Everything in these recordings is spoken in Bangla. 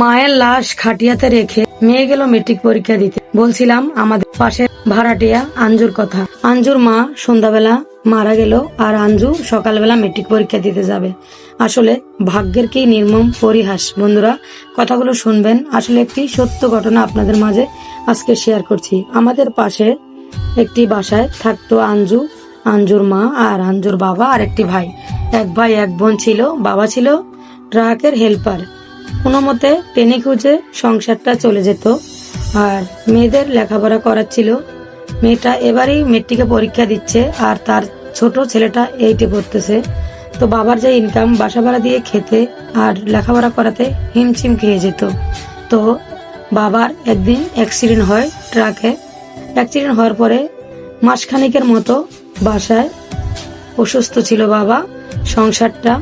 মায়ের লাশ খাটিয়াতে রেখে মেয়ে গেল মেট্রিক পরীক্ষা দিতে। বলছিলাম, আমাদের পাশে ভাড়াটিয়া আঞ্জুর কথা। আঞ্জুর মা সন্ধ্যাবেলা মারা গেল আর আঞ্জু সকালবেলা মেট্রিক পরীক্ষা দিতে যাবে। আসলে ভাগ্যের কি নির্মম পরিহাস। বন্ধুরা, কথাগুলো শুনবেন। আসলে একটি সত্য ঘটনা আপনাদের মাঝে আজকে শেয়ার করছি। আমাদের পাশে একটি বাসায় থাকতো আঞ্জু, আঞ্জুর মা আর আঞ্জুর বাবা আর একটি ভাই। এক ভাই, এক বোন ছিল, বাবা ছিল ট্রাকের হেল্পার কোনো মতে টেনে খুঁজে সংসারটা চলে যেত। আর মেয়েদের লেখাপড়া করার ছিল। মেয়েটা এবারেই মেট্রিকে পরীক্ষা দিচ্ছে আর তার ছোট ছেলেটা এইটে পড়তেছে। তো বাবার যে ইনকাম বাসা ভাড়া দিয়ে খেতে আর লেখাপড়া করাতে হিমছিম খেয়ে যেত। তো বাবার একদিন অ্যাক্সিডেন্ট হয় ট্রাকে অ্যাক্সিডেন্ট হওয়ার পরে মাসখানিকের মতো বাসায় অসুস্থ ছিল বাবা। সংসারটা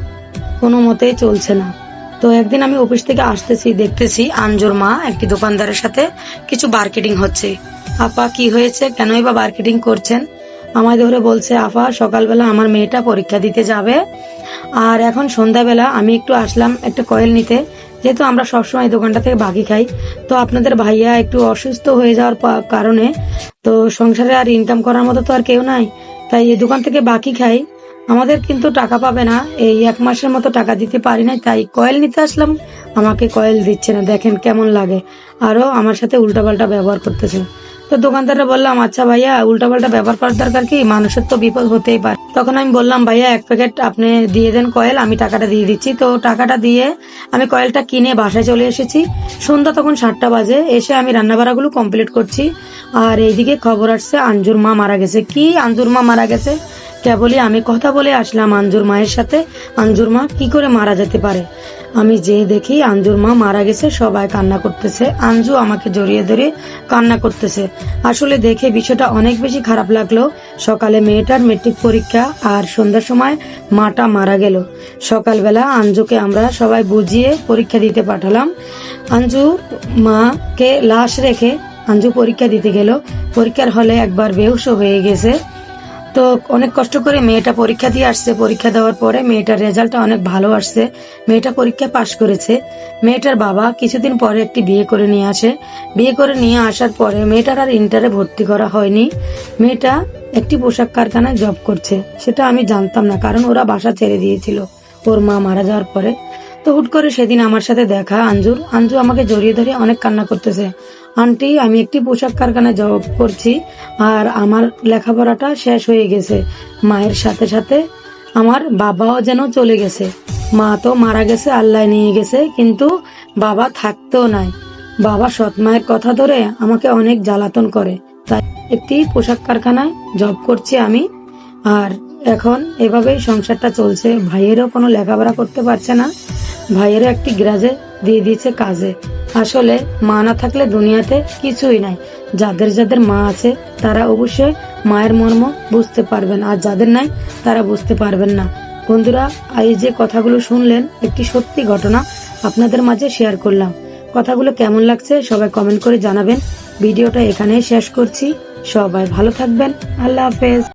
কোনো মতেই চলছে না। তো একদিন আমি অফিস থেকে আসতেছি, দেখতেছি আঞ্জুর মা একটি দোকানদারের সাথে কিছু মার্কেটিং হচ্ছে। আপা, কি হয়েছে? কেনই বা মার্কেটিং করছেন? আমায় ধরে বলছে, আপা, সকালবেলা আমার মেয়েটা পরীক্ষা দিতে যাবে। আর এখন সন্ধ্যাবেলা আমি একটু আসলাম একটা কয়েল নিতে। যেহেতু আমরা সবসময় দোকানটা থেকে বাকি খাই, তো আপনাদের ভাইয়া একটু অসুস্থ হয়ে যাওয়ার কারণে তো সংসারে আর ইনকাম করার মতো তো আর কেউ নাই। তাই এই দোকান থেকে বাকি খাই। আমাদের কিন্তু টাকা পাবে না। এই এক মাসের মতো টাকা দিতে পারি না তাই কয়েল নিতে আসলাম। আমাকে কয়েল দিচ্ছে না, দেখেন কেমন লাগে। আরও আমার সাথে উল্টাপাল্টা ব্যবহার করতেছে। তো দোকানদাররা বললাম আচ্ছা ভাইয়া, উল্টাপাল্টা ব্যবহার করার দরকার কি? মানুষের তো বিপদ হতেই পারে। তখন আমি বললাম, ভাইয়া, এক প্যাকেট আপনি দিয়ে দেন কয়েল আমি টাকাটা দিয়ে দিচ্ছি। তো টাকাটা দিয়ে আমি কয়েলটা কিনে বাসায় চলে এসেছি। সন্ধ্যা তখন সাতটা বাজে, এসে আমি রান্নাবাড়াগুলো কমপ্লিট করছি। আর এইদিকে খবর আসছে, আঞ্জুর মা মারা গেছে। কি আঞ্জুর মা মারা গেছে? কেবলই আমি কথা বলে আসলাম আঞ্জুর মায়ের সাথে। আঞ্জুর মা কি করে মারা যেতে পারে? আমি যে দেখি আঞ্জুর মা মারা গেছে, সবাই কান্না করতেছে। আঞ্জু আমাকে জড়িয়ে ধরে কান্না করতেছে। আসলে দেখে বিষয়টা অনেক বেশি খারাপ লাগল। সকালে মেয়েটার মেট্রিক পরীক্ষা আর সন্ধ্যার সময় মাটা মারা গেল। সকালবেলা আঞ্জুকে আমরা সবাই বুঝিয়ে পরীক্ষা দিতে পাঠালাম। আঞ্জুর মাকে লাশ রেখে আঞ্জু পরীক্ষা দিতে গেল। পরীক্ষার হলে একবার বেহুশ হয়ে গেছে। তো অনেক কষ্ট করে মেয়েটা পরীক্ষা দিয়ে আসছে। পরীক্ষা দেওয়ার পরে মেয়েটার রেজাল্টটা অনেক ভালো আসছে। মেয়েটা পরীক্ষা পাশ করেছে। মেয়েটার বাবা কিছুদিন পরে একটি বিয়ে করে নিয়ে আসে। বিয়ে করে নিয়ে আসার পরে মেয়েটার আর ইন্টারে ভর্তি করা হয়নি। মেয়েটা একটি পোশাক কারখানায় জব করছে। সেটা আমি জানতাম না, কারণ ওরা বাসা ছেড়ে দিয়েছিল। ওর মা মারা যাওয়ার পরে তো হুট করে সেদিন আমার সাথে দেখা আঞ্জুর আঞ্জু আমাকে জড়িয়ে ধরে অনেক কান্না করতেছে। আন্টি, আমি একটি পোশাক কারখানায় জব করছি আর আমার লেখাপড়াটা শেষ হয়ে গেছে। মায়ের সাথে সাথে আমার বাবাও যেন চলে গেছে। মা তো মারা গেছে, আল্লাহ নিয়ে গেছে, কিন্তু বাবা থাকতেও নাই। বাবা সৎ মায়ের কথা ধরে আমাকে অনেক জ্বালাতন করে। তাই একটি পোশাক কারখানায় জব করছি আমি। আর এখন এভাবেই সংসারটা চলছে। ভাইয়েরও কোনো লেখাপড়া করতে পারছে না। ভাইয়েরও একটি গ্রাজে দিয়ে দিয়েছে কাজে। আসলে মা না থাকলে দুনিয়াতে কিছুই নাই। যাদের যাদের মা আছে, তারা অবশ্যই মায়ের মর্ম বুঝতে পারবেন, আর যাদের নাই, তারা বুঝতে পারবেন না। বন্ধুরা, এই যে কথাগুলো শুনলেন, একটি সত্যি ঘটনা আপনাদের মাঝে শেয়ার করলাম। কথাগুলো কেমন লাগছে সবাই কমেন্ট করে জানাবেন। ভিডিওটা এখানেই শেষ করছি। সবাই ভালো থাকবেন। আল্লাহ হাফেজ।